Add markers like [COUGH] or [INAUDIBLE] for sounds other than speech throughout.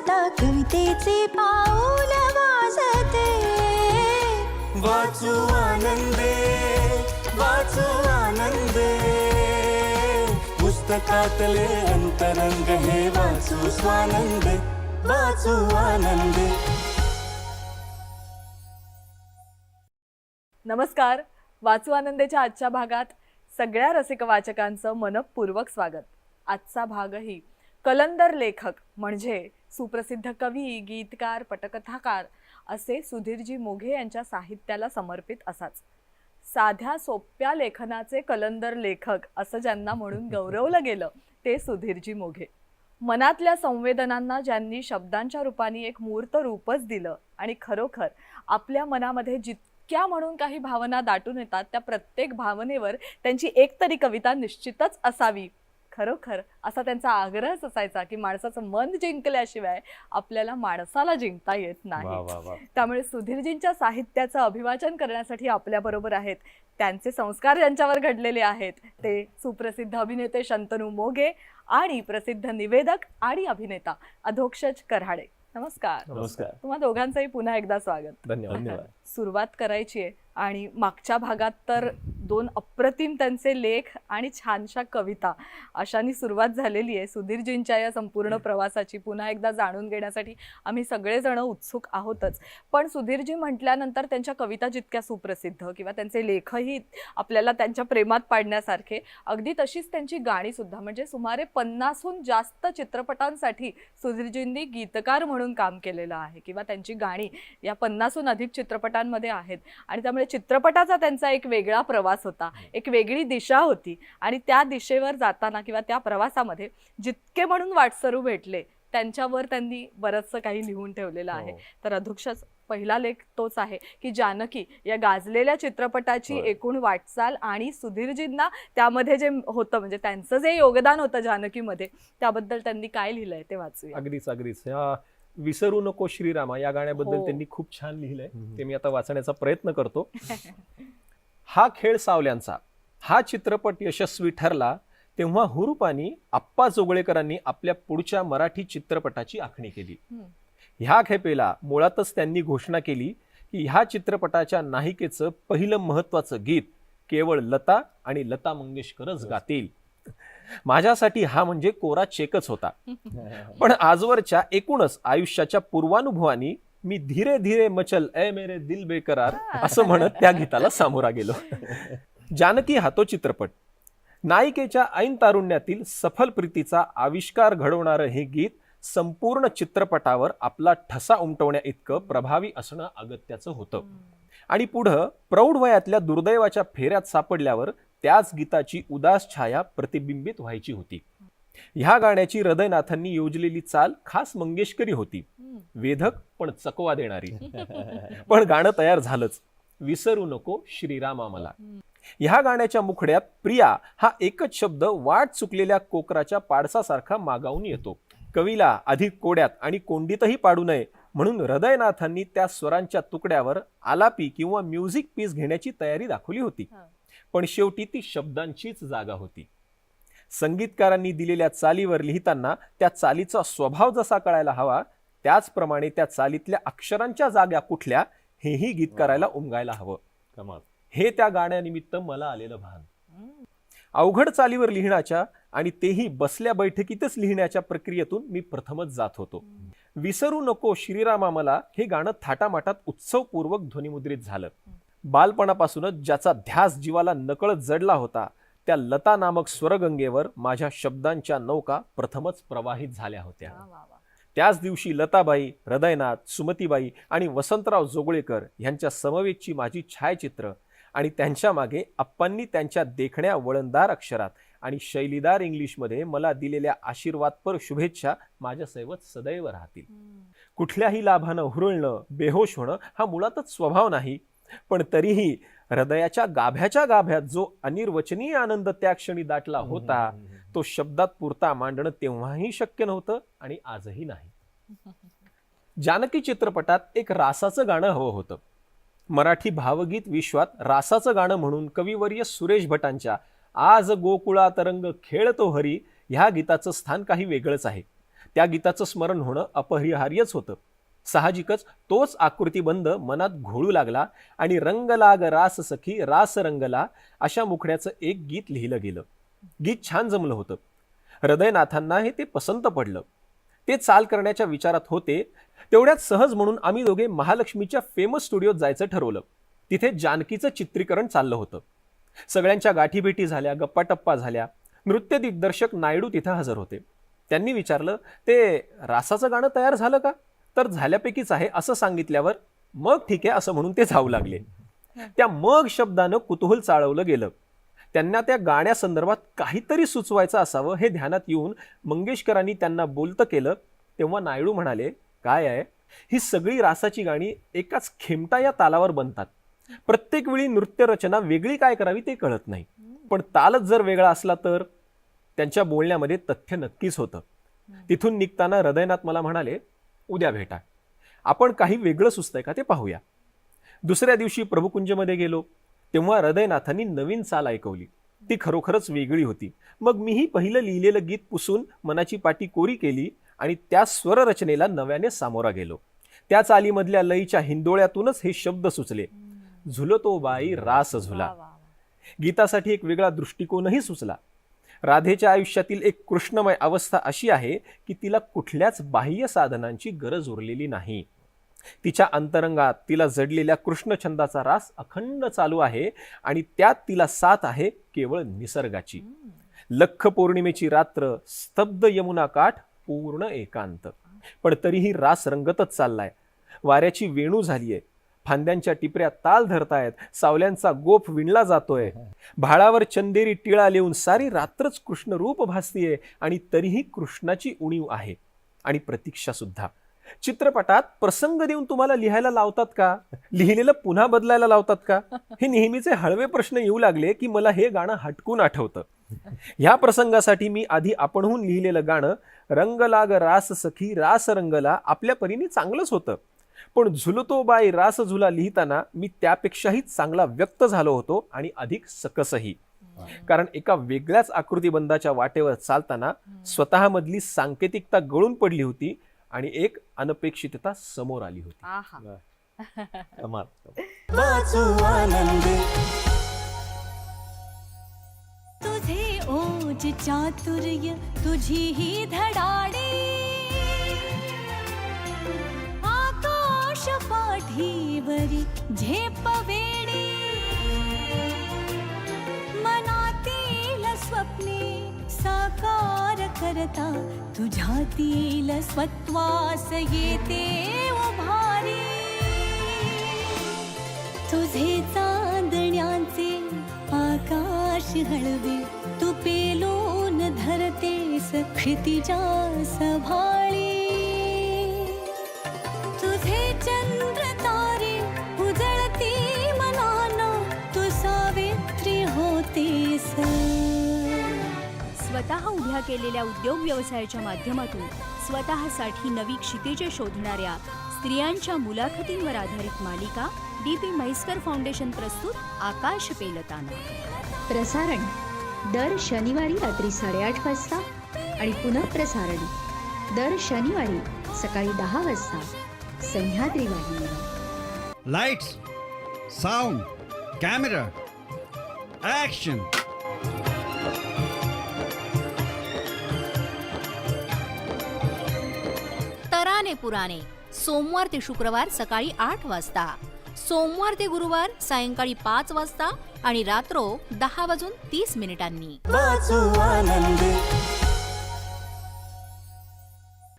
असता कवितेचे पाऊल वाजते. वाचू आनंदे वाचू आनंदे. पुस्तकातले अंतरंग हे वाचू स्वानंदे वाचू आनंदे. नमस्कार. वाचू आनंदेच्या आजच्या भागात सगळ्या रसिक वाचकांचं मनपूर्वक स्वागत. आजचा भागही कलंदर लेखक म्हणजे सुप्रसिद्ध कवी गीतकार पटकथाकार असे सुधीरजी मोघे यांच्या साहित्याला समर्पित असाच. साध्या सोप्या लेखनाचे कलंदर लेखक असं ज्यांना म्हणून गौरवलं गेलं ते सुधीरजी मोघे. मनातल्या संवेदनांना ज्यांनी शब्दांच्या रूपाने एक मूर्त रूपच दिलं आणि खरोखर आपल्या मनामध्ये जितक्या म्हणून काही भावना दाटून येतात त्या प्रत्येक भावनेवर त्यांची एक तरी कविता निश्चितच असावी. खरोखर असा त्यांचा आग्रहच असायचा की माणसाचं मन जिंकल्याशिवाय आपल्याला माणसाला जिंकता येत नाही. त्यामुळे सुधीरजींच्या साहित्याचं अभिवाचन करण्यासाठी आपल्याबरोबर आहेत. त्यांचे संस्कार ज्यांच्यावर घडलेले आहेत ते सुप्रसिद्ध अभिनेते शंतनू मोघे आणि प्रसिद्ध निवेदक आणि अभिनेता अधोक्षज कराडे. नमस्कार. नमस्कार. तुम्हा दोघांचंही पुन्हा एकदा स्वागत. धन्यवाद. सुरुवात करायची आहे आणि मागच्या भागात तर दोन अप्रतिम त्यांचे लेख आणि छानशा कविता अशानी सुरुवात झालेली आहे. सुधीरजींच्या या संपूर्ण प्रवासाची पुन्हा एकदा जाणून घेण्यासाठी आम्ही सगळेजण उत्सुक आहोतच. पण सुधीरजी म्हटल्यानंतर त्यांच्या कविता जितक्या सुप्रसिद्ध किंवा त्यांचे लेखही आपल्याला त्यांच्या प्रेमात पाडण्यासारखे अगदी तशीच त्यांची गाणी सुद्धा. म्हणजे सुमारे पन्नासहून जास्त चित्रपटांसाठी सुधीरजींनी गीतकार म्हणून काम केलेलं आहे किंवा त्यांची गाणी या पन्नासहून अधिक चित्रपटांमध्ये आहेत. आणि त्यामुळे चित्रपटाचा त्यांचा एक वेगळा प्रवास होता. एक वेगळी दिशा होती. आणि त्या दिशेवर जाताना किंवा त्या प्रवासामध्ये जितके म्हणून वाटसरू भेटले त्यांच्यावर त्यांनी बरंचसं काही लिहून ठेवलेलं आहे. तर अधुक्षच पहिला लेख तोच आहे की जानकी या गाजलेल्या चित्रपटाची होय. एकूण वाटचाल आणि सुधीरजींना त्यामध्ये जे होतं म्हणजे त्यांचं जे योगदान होतं जानकीमध्ये त्याबद्दल त्यांनी काय लिहिलंय ते वाचूया. अगदीच अगदीच. या विसरू नको श्रीरामा या गाण्याबद्दल हो. त्यांनी खूप छान लिहिलंय. ते मी आता वाचण्याचा प्रयत्न करतो. [LAUGHS] हा खेळ सावल्यांचा. हा चित्रपट यशस्वी ठरला तेव्हा हुरुपानी आप्पा जोगळेकरांनी आपल्या पुढच्या मराठी चित्रपटाची आखणी केली. ह्या खेपेला मुळातच त्यांनी घोषणा केली की ह्या चित्रपटाच्या नायिकेचं पहिलं महत्वाचं गीत केवळ लता आणि लता मंगेशकरच गातील. माझ्यासाठी हा म्हणजे कोरा चेकच होता. [LAUGHS] पण आजवरच्या एकूणच आयुष्याच्या पूर्वानुभवानी मी धीरे धीरे मचल ए मेरे दिल बेकरार असं म्हणत त्या गीताला सामोरा गेलो. जानकी हा तो चित्रपट. नायिकेच्या ऐन तारुण्यातील सफल प्रीतीचा आविष्कार घडवणारं हे गीत संपूर्ण चित्रपटावर आपला ठसा उमटवण्या इतकं प्रभावी असणं अगत्याचं होतं. आणि पुढं प्रौढ वयातल्या दुर्दैवाच्या फेऱ्यात सापडल्यावर त्याच गीताची उदास छाया प्रतिबिंबित व्हायची होती. ह्या गाण्याची हृदयनाथांनी योजलेली चाल खास मंगेशकरी होती. वेधक पण चकवा देणारी. पण गाणं तयार झालंच. विसरू नको श्रीरामा मला ह्या गाण्याच्या मुखड्यात प्रिया हा एकच शब्द वाट चुकलेल्या कोकराच्या पाडसासारखा मागावून येतो. कवीला अधिक कोड्यात आणि कोंडीतही पाडू नये म्हणून हृदयनाथांनी त्या स्वरांच्या तुकड्यावर आलापी किंवा म्युझिक पीस घेण्याची तयारी दाखवली होती. पण शेवटी ती शब्दांचीच जागा होती. संगीतकारांनी दिलेल्या चालीवर लिहिताना त्या चालीचा स्वभाव जसा कळायला हवा त्याचप्रमाणे त्या चालीतल्या अक्षरांच्या जाग्या कुठल्या हेही गीत करायला उमगायला हवं. हे त्या गाण्यानिमित्त मला आलेलं भान. अवघड चालीवर लिहिण्याच्या आणि तेही बसल्या बैठकीतच लिहिण्याच्या प्रक्रियेतून मी प्रथमच जात होतो. विसरू नको श्रीरामा मला हे गाणं थाटामाटात उत्सवपूर्वक ध्वनिमुद्रित झालं. बालपणापासूनच ज्याचा ध्यास जीवाला नकळत जडला होता त्या लता नामक स्वरगंगेवर माझ्या शब्दांच्या नौका प्रथमच प्रवाहित झाल्या होत्या. त्याच दिवशी लताबाई हृदयनाथ सुमतीबाई आणि वसंतराव जोगळेकर यांच्या समवेतची माझी छायाचित्र आणि त्यांच्या मागे अप्पांनी त्यांच्या देखण्या वळणदार अक्षरात आणि शैलीदार इंग्लिशमध्ये मला दिलेल्या आशीर्वादपर शुभेच्छा माझ्यासैवत सदैव राहतील. कुठल्याही लाभानं हुरळणं बेहोश होणं हा मुळातच स्वभाव नाही पण तरीही हृदयाच्या गाभ्याच्या गाभ्यात जो अनिर्वचनीय आनंद त्या क्षणी दाटला होता तो शब्दात पुरता मांडणं तेव्हाही शक्य नव्हतं आणि आजही नाही. [LAUGHS] जानकी चित्रपटात एक रासाचं गाणं हवं होतं. मराठी भावगीत विश्वात रासाचं गाणं म्हणून कविवर्य सुरेश भटांच्या आज गोकुळा तरंग खेळतो हरी ह्या गीताचं स्थान काही वेगळंच आहे. त्या गीताचं स्मरण होणं अपरिहार्यच होतं. साहजिकच तोच आकृतीबंध मनात घोळू लागला आणि रंग लाग रास सखी रास रंगला अशा मुखड्याचं एक गीत लिहिलं गेलं. गीत छान जमलं होतं. हृदयनाथांना हे ते पसंत पडलं. ते चाल करण्याच्या विचारात होते. तेवढ्यात सहज म्हणून आम्ही दोघे महालक्ष्मीच्या फेमस स्टुडिओत जायचं ठरवलं. तिथे जानकीचं चित्रीकरण चाललं होतं. सगळ्यांच्या गाठीभेटी झाल्या गप्पाटप्पा झाल्या. नृत्य दिग्दर्शक नायडू तिथं हजर होते. त्यांनी विचारलं ते रासाचं गाणं तयार झालं का? तर झाल्यापैकीच आहे असं सांगितल्यावर मग ठीक आहे असं म्हणून ते जाऊ लागले. त्या मग शब्दानं कुतूहल चाळवलं गेलं. त्यांना त्या गाण्यासंदर्भात काहीतरी सुचवायचं असावं हे ध्यानात येऊन मंगेशकरांनी त्यांना बोलतं केलं तेव्हा नायडू म्हणाले काय आहे? ही सगळी रासाची गाणी एकाच खेमटा या तालावर बनतात. प्रत्येक वेळी नृत्य रचना वेगळी काय करावी ते कळत नाही. पण तालच जर वेगळा असला तर? त्यांच्या बोलण्यामध्ये तथ्य नक्कीच होतं. तिथून निघताना हृदयनाथ मला म्हणाले उद्या भेटा आपण काही वेगळं सुचतंय का ते पाहूया. दुसऱ्या दिवशी प्रभुकुंजमध्ये गेलो तेव्हा हृदयनाथांनी नवीन चाल ऐकवली. ती खरोखरच वेगळी होती. मग मीही पहिलं लिहिलेलं गीत पुसून मनाची पाटी कोरी केली आणि त्या स्वररचनेला नव्याने सामोरा गेलो. त्या चालीमधल्या लईच्या हिंदोळ्यातूनच हे शब्द सुचले. झुलतो बाई रास झुला. गीतासाठी एक वेगळा दृष्टिकोनही सुचला. राधेच्या आयुष्यातील एक कृष्णमय अवस्था अशी आहे की तिला कुठल्याच बाह्य साधनांची गरज उरलेली नाही. तिच्या अंतरंगात तिला जडलेल्या कृष्णछंदाचा रास अखंड चालू आहे आणि त्यात तिला साथ आहे केवळ निसर्गाची. लख पौर्णिमेची रात्र स्तब्ध यमुना काठ पूर्ण एकांत. पण तरीही रास रंगतच चाललाय. वाऱ्याची वेणू झालीये. फांद्यांच्या टिपऱ्या ताल धरतायत सावल्यांचा गोफ विणला जातोय. भाळावर चंदेरी टिळा लिहून सारी रात्रच कृष्ण रूप भासतीये आणि तरीही कृष्णाची उणीव आहे. आणि प्रतीक्षा सुद्धा. चित्रपटात प्रसंग देऊन तुम्हाला लिहायला लावतात का? लिहिलेलं पुन्हा बदलायला लावतात का? हे नेहमीचे हळवे प्रश्न येऊ लागले की मला हे गाणं हटकून आठवतं. ह्या प्रसंगासाठी मी आधी आपणहून लिहिलेलं गाणं रंगलाग रास सखी रास रंगला आपल्या परीने चांगलंच होतं. पण झुलतो बाई रास झुला लिहिताना मी त्यापेक्षाही चांगला व्यक्त झालो होतो आणि अधिक सकसही. कारण एका वेगळ्याच आकृतीबंधाच्या वाटेवर चालताना स्वतःमधली सांकेतिकता गळून पडली होती आणि एक अनपेक्षितता समोर आली होती. [LAUGHS] तुझे ओज चातुर्य तुझी ही धडाडी. आकाश पाठीवरी झेप वेडी. मनातील स्वप्ने साकार करता तुझ्यातील स्वत्वास येते उभारी. तुझे चांदण्याचे आकाश हळवे तू पेलून धरतेस क्षितिजा सभाळी स्वतः उभ्या केलेल्या उद्योग व्यवसायाच्या माध्यमातून स्वतःसाठी नवी क्षितिजे शोधणाऱ्या स्त्रियांच्या मुलाखतींवर आधारित मालिका डी पी म्हैसकर फाउंडेशन प्रस्तुत आकाश पेलताना. प्रसारण. दर शनिवारी रात्री साडेआठ वाजता आणि पुनःप्रसारण. दर शनिवारी सकाळी दहा वाजता. सह्याद्री वाहिनीवर Lights, sound, camera, action. पुराणे सोमवार ते शुक्रवार सकाळी आठ वाजता. सोमवार ते गुरुवार सायंकाळी पाच वाजता आणि रात्रो दहा वाजून तीस मिनिटांनी.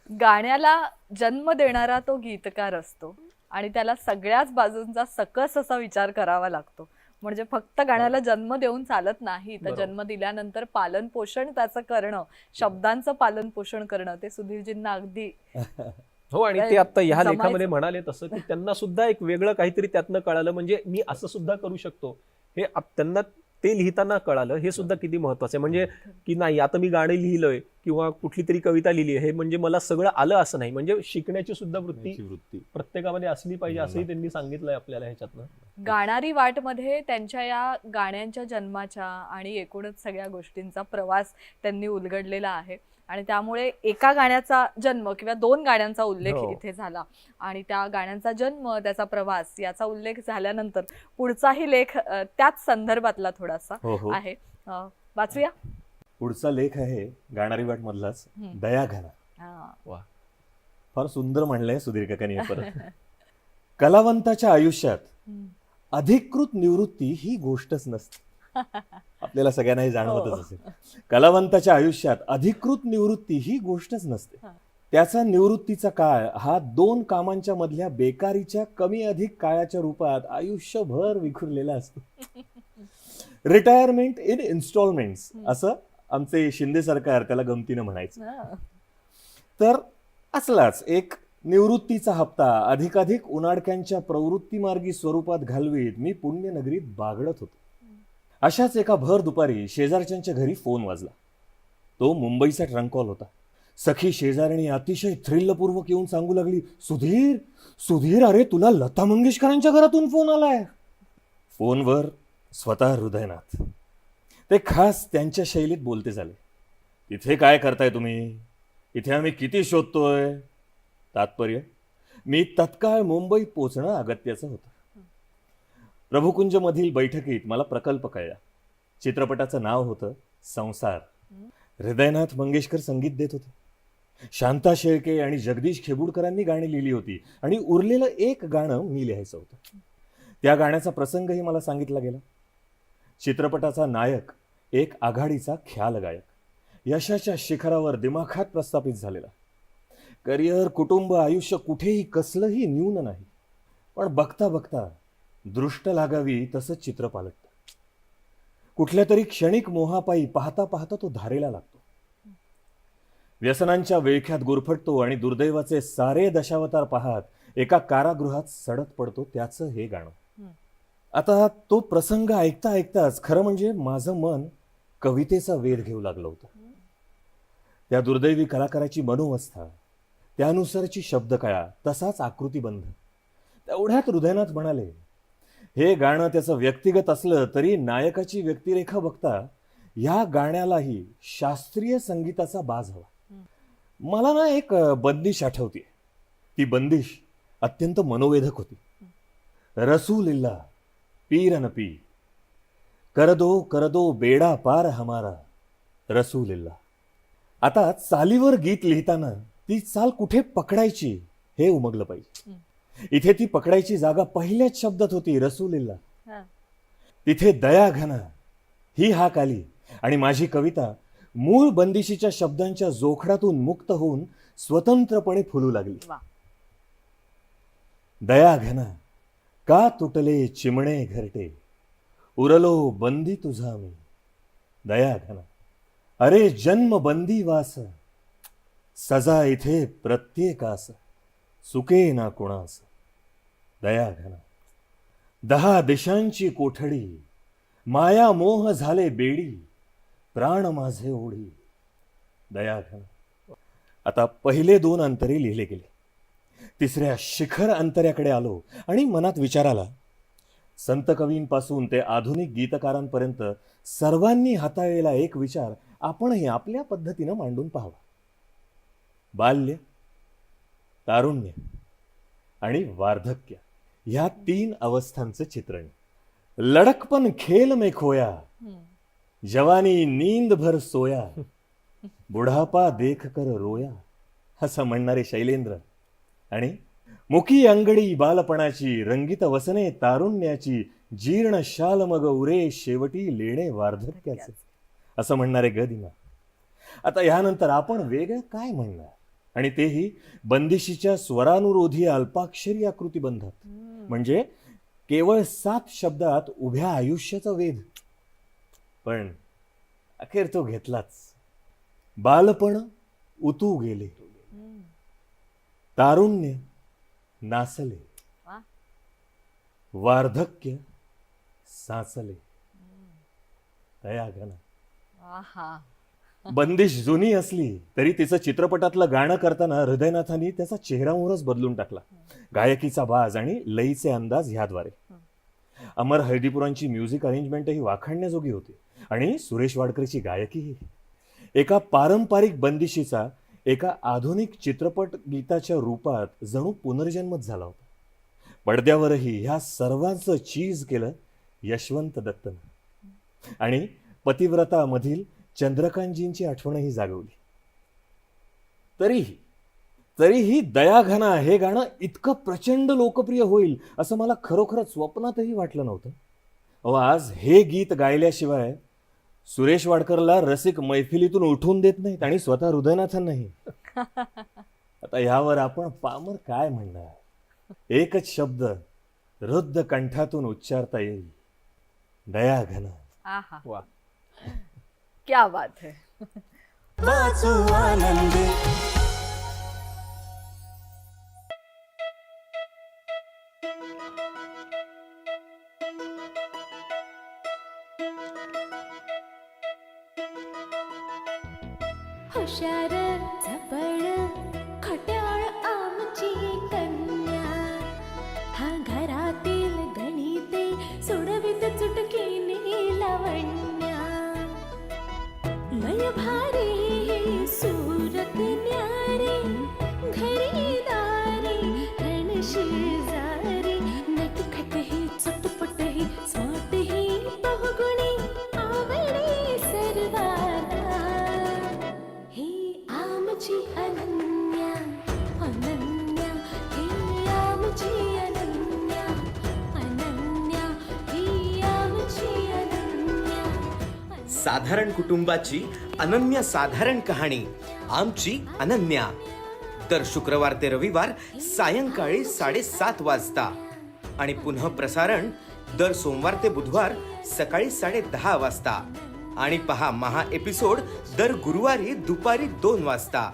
गाण्याला जन्म देणारा तो गीतकार असतो आणि त्याला सगळ्याच बाजूंचा सकस असा विचार करावा लागतो. म्हणजे फक्त गाण्याला जन्म देऊन चालत नाही तर. जन्म दिल्यानंतर पालन पोषण त्याचं करणं शब्दांचं पालन पोषण करणं ते सुधीरजींना अगदी [LAUGHS] हो आणि ते आता ह्या. लेखामध्ये म्हणाले तसं की त्यांना सुद्धा एक वेगळं काहीतरी त्यातनं कळालं म्हणजे मी असं सुद्धा करू शकतो. हे आप- त्यांना ते लिहिताना कळालं हे सुद्धा किती महत्वाचं आहे. म्हणजे की नाही आता मी गाणं लिहिलंय किंवा कुठली तरी कविता लिहिली आहे हे म्हणजे मला सगळं आलं असं नाही. म्हणजे शिकण्याची सुद्धा वृत्ती वृत्ती. प्रत्येकामध्ये असली पाहिजे असंही त्यांनी सांगितलंय आपल्याला ह्याच्यातनं. गाणारी वाटमध्ये त्यांच्या या गाण्यांच्या जन्माच्या आणि एकूणच सगळ्या गोष्टींचा प्रवास त्यांनी उलगडलेला आहे. आणि त्यामुळे एका गाण्याचा जन्म किंवा दोन गाण्यांचा उल्लेख हो. इथे झाला आणि त्या गाण्यांचा जन्म त्याचा प्रवास याचा उल्लेख झाल्यानंतर पुढचाही लेख त्याच संदर्भातला थोडासा हो हो आहे वाचूया पुढचा लेख आहे गाणारी वाट मधलाच. दया घना हा. फार सुंदर म्हणलंय सुधीर काकांनी हे परत [LAUGHS] कलावंताच्या आयुष्यात. अधिकृत निवृत्ती ही गोष्टच नसते [LAUGHS] आपल्याला सगळ्यांना हे हो. जाणवतच असेल कलावंताच्या आयुष्यात अधिकृत निवृत्ती ही गोष्टच नसते हा. त्याचा निवृत्तीचा काळ हा दोन कामांच्या मधल्या बेकारीच्या कमी अधिक काळाच्या रूपात आयुष्यभर विखुरलेला असतो रिटायरमेंट इन इन्स्टॉलमेंट असं आमचे शिंदे सरकार त्याला गमतीनं म्हणायचं हा. तर असलाच एक निवृत्तीचा हप्ता अधिकाधिक उनाडक्यांच्या प्रवृत्तीमार्गी स्वरूपात घालवीत मी पुण्यनगरीत बागडत होतो अशाच एका भर दुपारी शेजारच्यांच्या घरी फोन वाजला. तो मुंबईचा ट्रंक कॉल होता. सखी शेजारीने अतिशय थ्रिल्लपूर्वक येऊन सांगू लागली सुधीर सुधीर अरे तुला लता मंगेशकरांच्या घरातून फोन आलाय. फोनवर स्वतः हृदयनाथ. ते खास त्यांच्या शैलीत बोलते झाले. तिथे काय करताय तुम्ही? इथे आम्ही किती शोधतोय? तात्पर्य मी तत्काळ मुंबई पोचणं अगत्याचं होतं. प्रभुकुंजमधील बैठकीत मला प्रकल्प कळला. चित्रपटाचं नाव होतं संसार. हृदयनाथ मंगेशकर संगीत देत होते. शांता शेळके आणि जगदीश खेबुडकरांनी गाणी लिहिली होती आणि उरलेलं एक गाणं मी लिहायचं होतं. त्या गाण्याचा प्रसंगही मला सांगितला गेला. चित्रपटाचा नायक एक आघाडीचा ख्याल गायक यशाच्या शिखरावर दिमाखात प्रस्थापित झालेला. करिअर कुटुंब आयुष्य कुठेही कसलंही न्यून नाही. पण बघता बघता दृष्ट लागावी तसं चित्र पालटतं. कुठल्या तरी क्षणिक मोहापायी पाहता पाहता तो धारेला लागतो. व्यसनांच्या वेळख्यात गुरफटतो आणि दुर्दैवाचे सारे दशावतार पाहत एका कारागृहात सडत पडतो त्याचं हे गाणं. आता तो प्रसंग ऐकता ऐकताच खरं म्हणजे माझं मन कवितेचा वेध घेऊ लागलं होतं. त्या दुर्दैवी कलाकाराची मनोवस्था त्यानुसारची शब्दकळा तसाच आकृतीबंध तेवढ्यात हृदयनाथ म्हणाले हे गाणं त्याचं व्यक्तिगत असलं तरी नायकाची व्यक्तिरेखा बघता या गाण्यालाही शास्त्रीय संगीताचा बाज हवा. मला ना एक बंदिश आठवते ती बंदिश अत्यंत मनोवेधक होती. रसूल इल्ला पीर न पी कर दो कर दो बेडा पार हमारा रसूल इल्ला आता चालीवर गीत लिहिताना ती चाल कुठे पकडायची हे उमगलं पाहिजे. इथे ती पकडायची जागा पहिल्याच शब्दात होती रसूलिल्ला. हा. तिथे दया घना ही हाक आली. आणि माझी कविता मूळ बंदिशीच्या शब्दांच्या जोखडातून मुक्त होऊन स्वतंत्रपणे फुलू लागली. दया घना का तुटले चिमणे घरटे? उरलो बंदी तुझा मी. दया घना अरे जन्म बंदी वास सजा इथे प्रत्येकास सुके ना कुणास. दया घना दहा दिशांची कोठडी माया मोह झाले बेडी प्राण माझे ओढी. दया घना आता पहिले दोन अंतरे लिहिले गेले. तिसऱ्या शिखर अंतऱ्याकडे आलो आणि मनात विचार आला. संत कवींपासून ते आधुनिक गीतकारांपर्यंत सर्वांनी हाताळलेला एक विचार आपणही आपल्या पद्धतीनं मांडून पाहावा. बाल्य तारुण्य आणि वार्धक्य. ह्या तीन अवस्थांचं चित्रण. लडकपन खेल में खोया. जवानी नींद भर सोया. बुढापा देख कर रोया. असं म्हणणारे शैलेंद्र. आणि मुकी अंगडी बालपणाची रंगीत वसने तारुण्याची जीर्ण शाल मग उरे शेवटी लेणे वार्धक्याचे. असं म्हणणारे गदिमा. आता ह्यानंतर आपण वेगळं काय म्हणणार? आणि तेही बंदिशीच्या स्वरानुरोधी अल्पाक्षरी आकृतीबंधात म्हणजे केवळ सात शब्दात उभ्या आयुष्याचा वेध. पण अखेर तो घेतलाच. बालपण उतू गेले. तारुण्य नासले. वार्धक्य साचले. दयाघना आहा. बंदिश जुनी असली तरी तिचं चित्रपटातलं गाणं करताना हृदयनाथांनी त्याचा चेहरामोहरच बदलून टाकला. गायकीचा बाज आणि लईचे अंदाज ह्याद्वारे. अमर हळदीपुरांची म्युझिक अरेंजमेंटही वाखाणण्याजोगी होती आणि सुरेश वाडकरची गायकीही. एका पारंपरिक बंदिशीचा एका आधुनिक चित्रपट गीताच्या रूपात जणू पुनर्जन्मच झाला होता. पडद्यावरही ह्या सर्वांचं चीज केलं यशवंत दत्तनं. आणि पतिव्रतामधील चंद्रकांतजींची आठवणही जागवली. तरीही तरीही दयाघना हे गाणं इतकं प्रचंड लोकप्रिय होईल असं मला खरोखरच स्वप्नातही वाटलं नव्हतं. अहो आज हे गीत गायल्याशिवाय सुरेश वाडकरला रसिक मैफिलीतून उठवून देत नाहीत आणि स्वतः हृदयनाथांनाही. [LAUGHS] आता ह्यावर आपण पामर काय म्हणणार? एकच शब्द रुद्ध कंठातून उच्चारता येईल. दयाघना आहा. वा. क्या बात है। हुशार झपळ खट्याळ आमची कन्या। हा घरातील गणिते सोडवित चुटकीने लावण्या। भारी ही सूरत न्यारी घरी दारी रण शेजारी नटखट ही चटपट ही स्वाट ही बहुगुणी आवडी सर्वाला. हे आमची अनन्या अनन्या हे आमची अनन्या अनन्या हे आमची अनन्या. साधारण कुटुंबाची अनन्य साधारण कहाणी. आमची अनन्या. दर शुक्रवार ते रविवार सायंकाळी साडेसात वाजता. आणि पुन्हा प्रसारण दर सोमवार ते बुधवार सकाळी साडे दहा वाजता. आणि पहा महा एपिसोड दर गुरुवारी दुपारी दोन वाजता.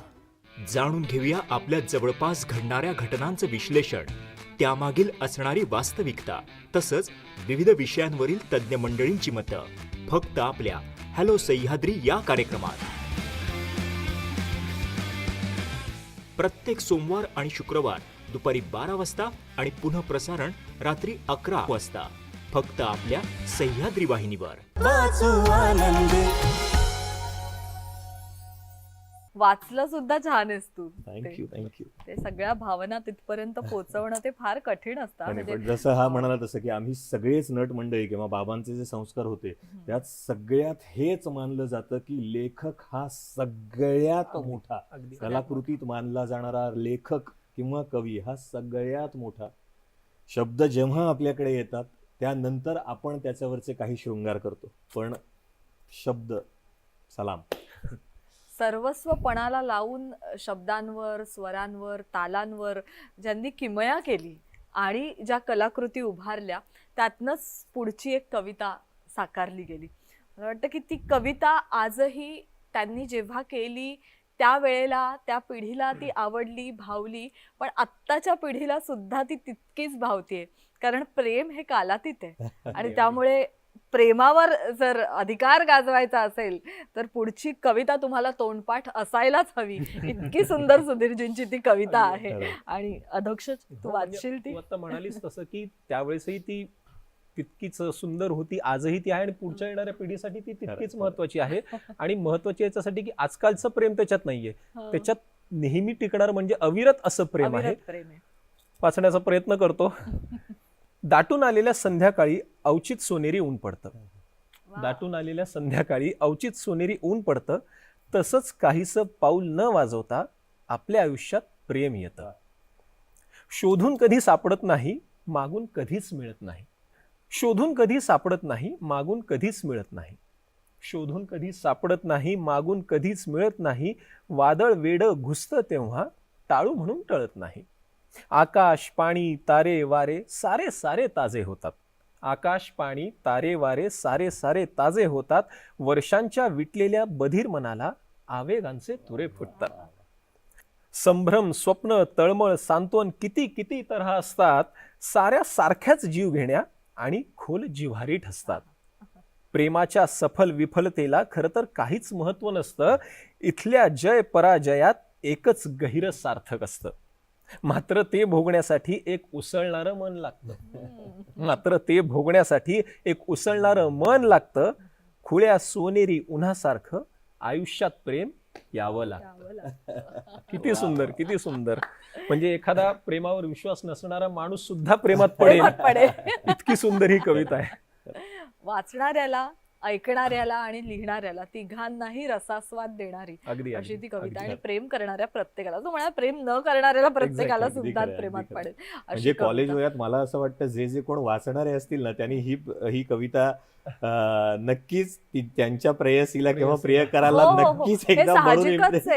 जाणून घेऊया आपल्या जवळपास घडणाऱ्या घटनांचं विश्लेषण. त्यामागील असणारी वास्तविकता तसंच विविध विषयांवरील तज्ज्ञ मंडळींची मतं. फक्त आपल्या हॅलो सह्याद्री या कार्यक्रमात. प्रत्येक सोमवार आणि शुक्रवार दुपारी बारा वाजता आणि पुन्हा प्रसारण रात्री अकरा वाजता. फक्त आपल्या सह्याद्री वाहिनीवर. वाचू आनंदी. वाचलं सुद्धा छान आहेस तू. थँक्यू थँक्यू ते सगळ्या भावना तिथपर्यंत [LAUGHS] पोहोचवणं ते फार कठीण असतं. नाही म्हणजे जसं हा म्हणाला तसं की आम्ही सगळेच नट मंडळी किंवा बाबांचे जे संस्कार होते त्यात सगळ्यात हेच मानलं जातं की लेखक हा सगळ्यात मोठा अगदी. कलाकृतीत मानला जाणारा लेखक किंवा कवी हा सगळ्यात मोठा. शब्द जेव्हा आपल्याकडे येतात त्यानंतर आपण त्याच्यावरचे काही शृंगार करतो. पण शब्द सलाम. सर्वस्व पणाला लावून शब्दांवर स्वरांवर तालांवर ज्यांनी किमया केली आणि ज्या कलाकृती उभारल्या त्यातनंच पुढची एक कविता साकारली गेली. मला वाटतं की ती कविता आजही त्यांनी जेव्हा केली त्या वेळेला त्या पिढीला ती आवडली भावली पण आत्ताच्या पिढीला सुद्धा ती तितकीच भावतीये. कारण प्रेम हे कालातीत आहे. [LAUGHS] आणि त्यामुळे प्रेमावर जर अधिकार गाजवायचा असेल तर पुढची कविता तुम्हाला तोंडपाठ असायलाच हवी. इतकी सुंदर सुधीरजींची ती कविता आहे. आणि अध्यक्ष तू वाचशील ती? आता म्हणालीस तसं की त्यावेळेसही ती तितकीच सुंदर होती आजही ती आहे आणि पुढच्या येणाऱ्या पिढीसाठी ती तितकीच. महत्वाची आहे. आणि महत्वाची याच्यासाठी की आजकालचं प्रेम त्याच्यात नाहीये. हं. त्याच्यात नेहमी टिकणार म्हणजे अविरत असं प्रेम आहे. अविरत प्रेम आहे. वाचण्याचा प्रयत्न करतो. दाटून आलेल्या संध्याकाळी अवचित सोनेरी ऊन पडतं. दाटून आलेल्या संध्याकाळी अवचित सोनेरी ऊन पडतं. तसंच काहीसं पाऊल न वाजवता आपल्या आयुष्यात प्रेम येतं. शोधून कधी सापडत नाही मागून कधीच मिळत नाही. शोधून कधी सापडत नाही मागून कधीच मिळत नाही. शोधून कधी सापडत नाही मागून कधीच मिळत नाही. वादळ वेड घुसतं तेव्हा टाळू म्हणून टळत नाही. आकाश पाणी तारे वारे सारे सारे ताजे होतात. आकाश पाणी तारे वारे सारे सारे ताजे होतात. वर्षांच्या विटलेल्या बधीर मनाला आवेगांचे तुरे फुटतात. संभ्रम स्वप्न तळमळ सांत्वन किती किती तऱ्हा असतात साऱ्या सारख्याच जीव घेण्या आणि खोल जिव्हारी ठसतात. प्रेमाच्या सफल विफलतेला खरं तर काहीच महत्त्व नसतं. इथल्या जय पराजयात एकच गहिर सार्थक असतं. मात्र ते भोगण्यासाठी एक उसळणारं मन लागतं. मात्र ते भोगण्यासाठी एक उसळणारं मन लागतं. खुळ्या सोनेरी उन्हासारखं आयुष्यात प्रेम यावं लागतं. किती सुंदर किती सुंदर. म्हणजे एखादा प्रेमावर विश्वास नसणारा माणूस सुद्धा प्रेमात पडेल. प्रेमात पडेल. इतकी सुंदर ही कविता आहे. वाचणाऱ्याला ऐकणाऱ्याला आणि लिहिणाऱ्याला तिघांनाही रसास्वाद देणारी अगदी अशी ती कविता आणि. प्रेम करणाऱ्या प्रत्येकाला तो म्हणा प्रेम न करणाऱ्याला प्रत्येकाला सुद्धा प्रेमात पडेल म्हणजे कॉलेज. वयात मला असं वाटतं जे जे कोण वाचणारे असतील ना त्यांनी ही ही कविता नक्कीच ती- त्यांच्या प्रेयसीला किंवा प्रियकराला हो, हो, हो. नक्कीच एकदा.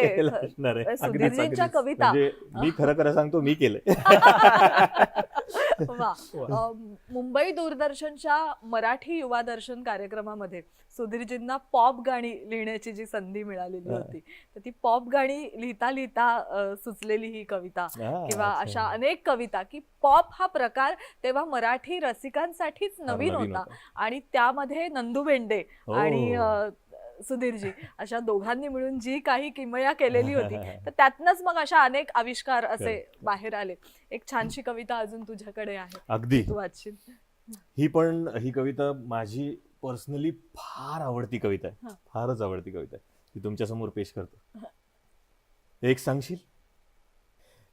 केलं असणार आहे. म्हणजे मी खरं खरं सांगतो मी केलंय [LAUGHS] [LAUGHS] वा अं, मुंबई दूरदर्शनच्या मराठी युवा दर्शन कार्यक्रमामध्ये सुधीरजींना पॉप गाणी लिहिण्याची जी संधी मिळालेली. होती तर ती पॉप गाणी लिहिता लिहिता अं, सुचलेली ही कविता हा, किंवा अच्छा. अशा अनेक कविता की पॉप हा प्रकार तेव्हा मराठी रसिकांसाठीच नवीन नवीन होता होता. आणि त्यामध्ये नंदू बेंडे हो. आणि अं, सुधीरजी अशा दोघांनी मिळून जी काही किमया केलेली होती [LAUGHS] तर त्यातनच मग अशा अनेक आविष्कार असे बाहेर आले. एक छानशी कविता अजून तुझ्याकडे आहे. अगदी. तू वाचशील. ही पण ही कविता माझी पर्सनली फार आवडती कविता. आहे. फारच आवडती कविता आहे. ती तुमच्यासमोर पेश करतो. एक सांगशील?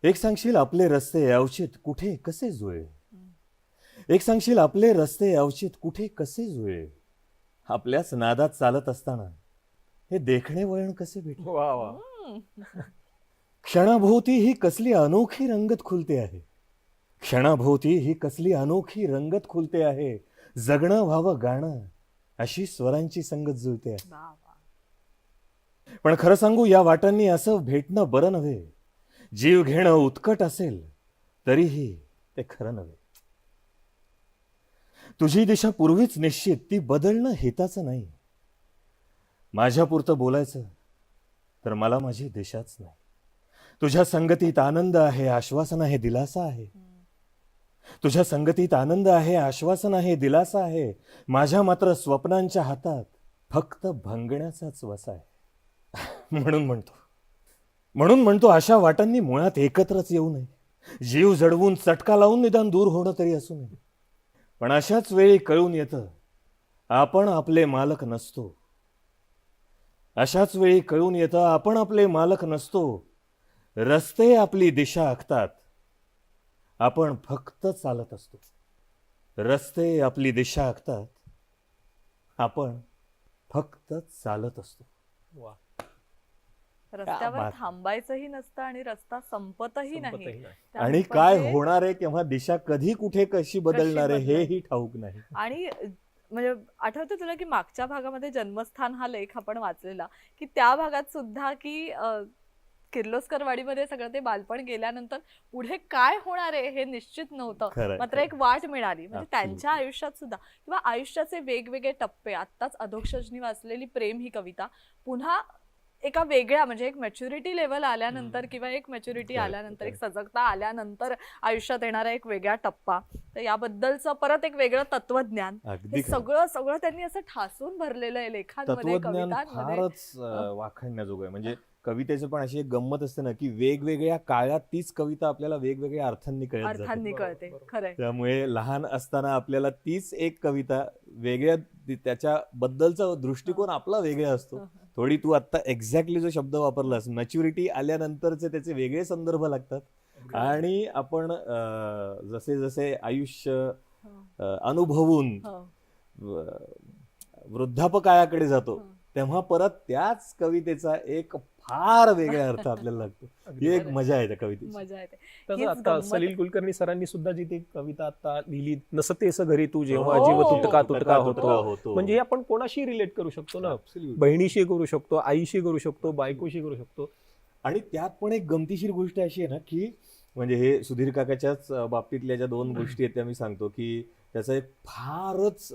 एक सांगशील आपले रस्ते अवचित कुठे कसे जुळे? एक सांगशील आपले रस्ते अवचित कुठे कसे जुळे? आपल्याच नादात चालत असताना हे देखणे वळण कसे भेटले? वा वा. क्षणाभोवती ही कसली अनोखी रंगत खुलते आहे. क्षणाभोवती ही कसली अनोखी रंगत खुलते आहे. जगणं व्हावं गाणं अशी स्वरांची संगत जुळते आहे. पण खरं सांगू या वाटांनी असं भेटणं बरं नव्हे. जीव घेणं उत्कट असेल तरीही ते खरं नव्हे. तुझी दिशा पूर्वीच निश्चित ती बदलणं हिताचं नाही. माझ्यापुरतं बोलायचं तर मला माझी दिशाच नाही. तुझ्या संगतीत आनंद आहे आश्वासन आहे दिलासा आहे. तुझ्या संगतीत आनंद आहे आश्वासन आहे दिलासा आहे. माझ्या मात्र स्वप्नांच्या हातात फक्त भंगण्याचाच वसा आहे. म्हणून म्हणतो. म्हणून म्हणतो अशा वाटांनी मुळात एकत्रच येऊ नये. जीव जडवून चटका लावून निदान दूर होणं तरी असू नये. पण अशाच वेळी कळून येतं आपण आपले मालक नसतो. अशाच वेळी कळून येतं आपण आपले मालक नसतो. रस्ते आपली दिशा आखतात. आपण फक्त चालत असतो. रस्ते आपली दिशा आखतात. आपण फक्त चालत असतो. वा रस्त्यावर बात. थांबायचंही नसतं आणि रस्ता संपतही नाही आणि काय होणार आहे किंवा दिशा कधी कुठे कशी बदलणार आहे. हेही ठाऊक नाही आणि म्हणजे आठवतं तुला की मागच्या भागामध्ये जन्मस्थान हा लेख आपण वाचलेला की त्या भागात सुद्धा की अं, किर्लोस्कर वाडीमध्ये सगळं ते बालपण गेल्यानंतर पुढे काय होणार आहे हे निश्चित नव्हतं मात्र. एक वाट मिळाली म्हणजे. त्यांच्या आयुष्यात सुद्धा किंवा आयुष्याचे वेगवेगळे टप्पे आत्ताच अधोक्षजनी वाचलेली प्रेम ही कविता पुन्हा एका वेगळ्या म्हणजे एक मॅच्युरिटी लेवल आल्यानंतर किंवा एक मॅच्युरिटी आल्यानंतर एक. सजगता आल्यानंतर आयुष्यात येणारा एक वेगळा टप्पा. तर याबद्दलचं परत एक वेगळं तत्वज्ञान. खरं. सगळं सगळं त्यांनी असं ठासून भरलेलं आहे लेखांमध्ये कवितांमध्ये. वाखाणण्याजोगं आहे. म्हणजे कवितेचं पण अशी एक गंमत असते ना की वेगवेगळ्या काळात तीच कविता आपल्याला वेगवेगळ्या अर्थांनी कळत अर्थांनी कळते. खरंय. त्यामुळे लहान असताना आपल्याला तीच एक कविता वेगळ्या त्याच्या बद्दलचा दृष्टिकोन आपला वेगळा असतो. थोडी तू आता एक्झॅक्टली जो शब्द वापरलास मॅच्युरिटी आल्यानंतरचे त्याचे वेगळे संदर्भ लागतात आणि आपण जसे जसे आयुष्य अं, अनुभवून हो. वृद्धापकाळाकडे जातो हं. तेव्हा परत त्याच कवितेचा एक फार वेगळा [LAUGHS] अर्थ आपल्याला लागतो ही एक. मजा आहे त्या कवितेची मजा येते तसं हीच आता गंमत सलील आहे. कुलकर्णी सरांनी सुद्धा जिथे कविता आता लिहिली नसतेस घरी तू जेव्हा हो. जीव तुटका तुटका होतो. म्हणजे हे आपण कोणाशी रिलेट करू शकतो ना Absolutely. बहिणीशी करू शकतो आईशी करू शकतो बायकोशी करू शकतो आणि त्यात पण एक गमतीशीर गोष्ट अशी आहे ना की म्हणजे हे सुधीर काकाच्याच अं, बाबतीतल्या ज्या दोन गोष्टी आहेत त्या मी सांगतो की त्याचं एक फारच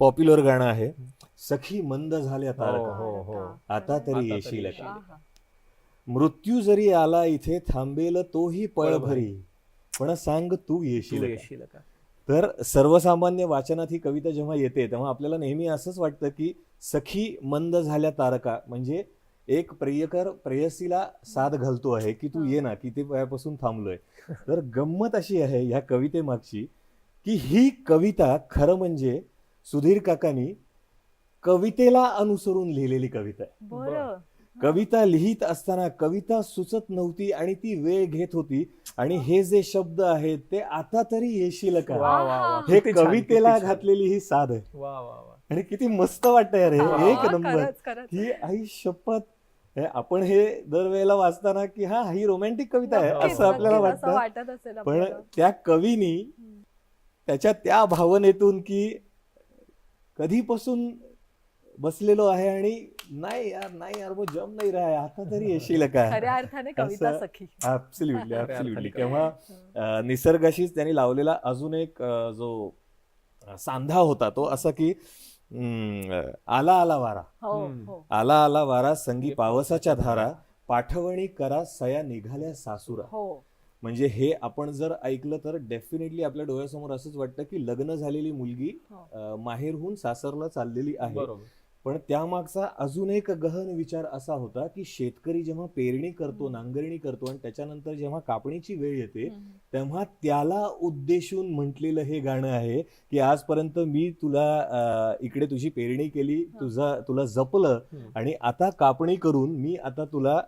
पॉप्युलर गाणं आहे सखी मंद झाल्या तारका हो, हो. आता तरी येशील. का. मृत्यू जरी आला इथे थांबेल तोही पळभरी पण सांग तू येशील का? येशील का तर सर्वसामान्य वाचनात ही कविता जेव्हा येते तेव्हा आपल्याला नेहमी असंच वाटतं की सखी मंद झाल्या तारका म्हणजे एक प्रियकर प्रेयसीला साथ घालतो आहे की तू ये ना किती वेळापासून थांबलोय तर गंमत अशी आहे ह्या कवितेमागची की ही कविता खरं म्हणजे सुधीर काकांनी कवितेला अनुसरून लिहिलेली कविता आहे. कविता लिहित असताना कविता सुचत नव्हती आणि ती वेळ घेत होती आणि हे जे शब्द आहेत ते आता तरी येशील का? हे. कवितेला. घातलेली ही साध आहे. वा वा वा. आणि किती मस्त वाटतंय अरे हा, एक नंबर. ही आई शपथ. आपण हे दरवेळेला वाचताना की हा ही रोमॅन्टिक कविता आहे असं आपल्याला वाटतं. वाटत असेल पण. त्या कवीनी त्याच्या त्या भावनेतून की कधीपासून बसलेलो आहे आणि नाही यार नाही यार वो जम नाही रहा है आता तरी येशील का? खऱ्या अर्थाने कविता असं- सखी. ऍब्सल्युटली खऱ्या ऍब्सल्युटली अर्थाने तेव्हा निसर्गाशीच त्यांनी लावलेला अजून एक जो सांधा होता तो असा की आला आला वारा. हो. हो. आला आला वारा संगी पावसाच्या धारा. पाठवणी करा सया निघाल्या सासुरा. हो. म्हणजे हे आपण जर ऐकलं तर डेफिनेटली आपल्या डोळ्यासमोर असंच वाटतं की लग्न झालेली मुलगी हो. माहेरहून सासरला चाललेली आहे पण त्यामागचा अजून एक गहन विचार असा होता की शेतकरी जेव्हा पेरणी करतो नांगरणी करतो आणि त्याच्यानंतर जेव्हा कापणीची वेळ येते. तेव्हा त्याला उद्देशून म्हटलेलं हे गाणं आहे की आजपर्यंत मी तुला इकडे तुझी पेरणी केली तुझा तुला जपलं. आणि आता कापणी करून मी आता तुला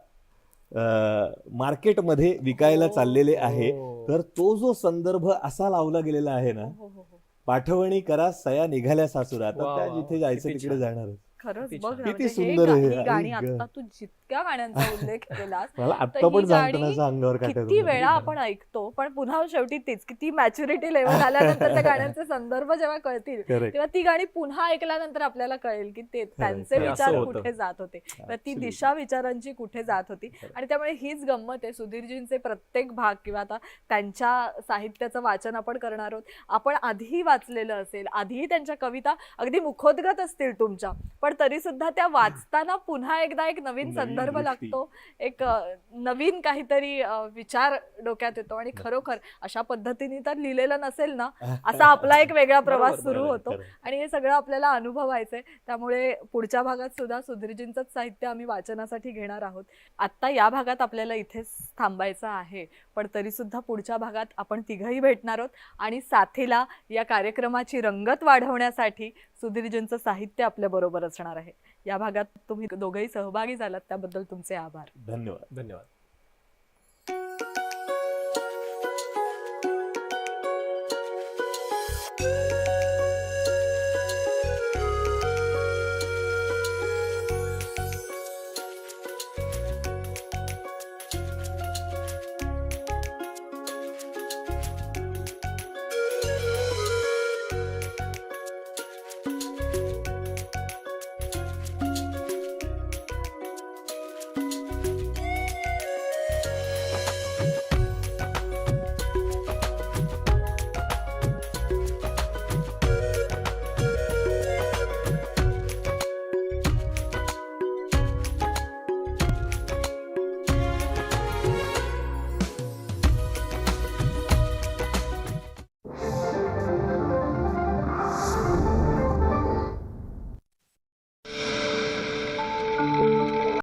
मार्केटमध्ये विकायला हो. चाललेले आहे हो. तर तो जो संदर्भ असा लावला गेलेला आहे ना हो. पाठवणी करा सया निघाल्या सासुरा आता वा, त्या जिथे. जायचं तिकडे. जाणार खरंच किती बघ छान. किती म्हणजे हे सुंदर गा- आहे, ही गाणी आई ग. आता तू जितक्या गाण्यांचा उल्लेख केलास [LAUGHS] मला तर आता ही पण गाणी अंगावर काटा किती. वेळा आपण ऐकतो पण पुन्हा शेवटी तीच किती मॅच्युरिटी लेवल आल्यानंतर त्या गाण्यांचे संदर्भ जेव्हा कळतील [LAUGHS] Correct. तेव्हा ती गाणी पुन्हा ऐकल्यानंतर आपल्याला कळेल की ते त्यांचे. विचार होतं. कुठे जात होते किंवा ती Absolutely. दिशा विचारांची कुठे जात होती आणि त्यामुळे हीच गंमत आहे सुधीरजींचे प्रत्येक भाग किंवा आता त्यांच्या साहित्याचं वाचन आपण करणार आहोत आपण आधीही वाचलेलं असेल आधीही त्यांच्या कविता अगदी मुखोद्गत असतील तुमच्या पण तरी सुद्धा त्या वाचताना पुन्हा एकदा एक नवीन संदर्भ. लागतो. एक नवीन काहीतरी विचार डोक्यात येतो आणि खरोखर अशा पद्धतीने तर लिहिलेलं नसेल ना [LAUGHS] असा आपला एक वेगळा प्रवास सुरू होतो. आणि हे सगळं आपल्याला अनुभवायचंय. त्यामुळे पुढच्या भागात सुद्धा सुधीरजींचंच साहित्य आम्ही वाचनासाठी घेणार आहोत. आत्ता या भागात आपल्याला इथेच थांबायचं आहे. पण तरी सुद्धा पुढच्या भागात आपण तिघही भेटणार आहोत. आणि साथीला या कार्यक्रमाची रंगत वाढवण्यासाठी सुधीरजींचं साहित्य आपल्या बरोबर असणार आहे. या भागात तुम्ही दोघंही सहभागी झालात त्याबद्दल तुमचे आभार. धन्यवाद. धन्यवाद.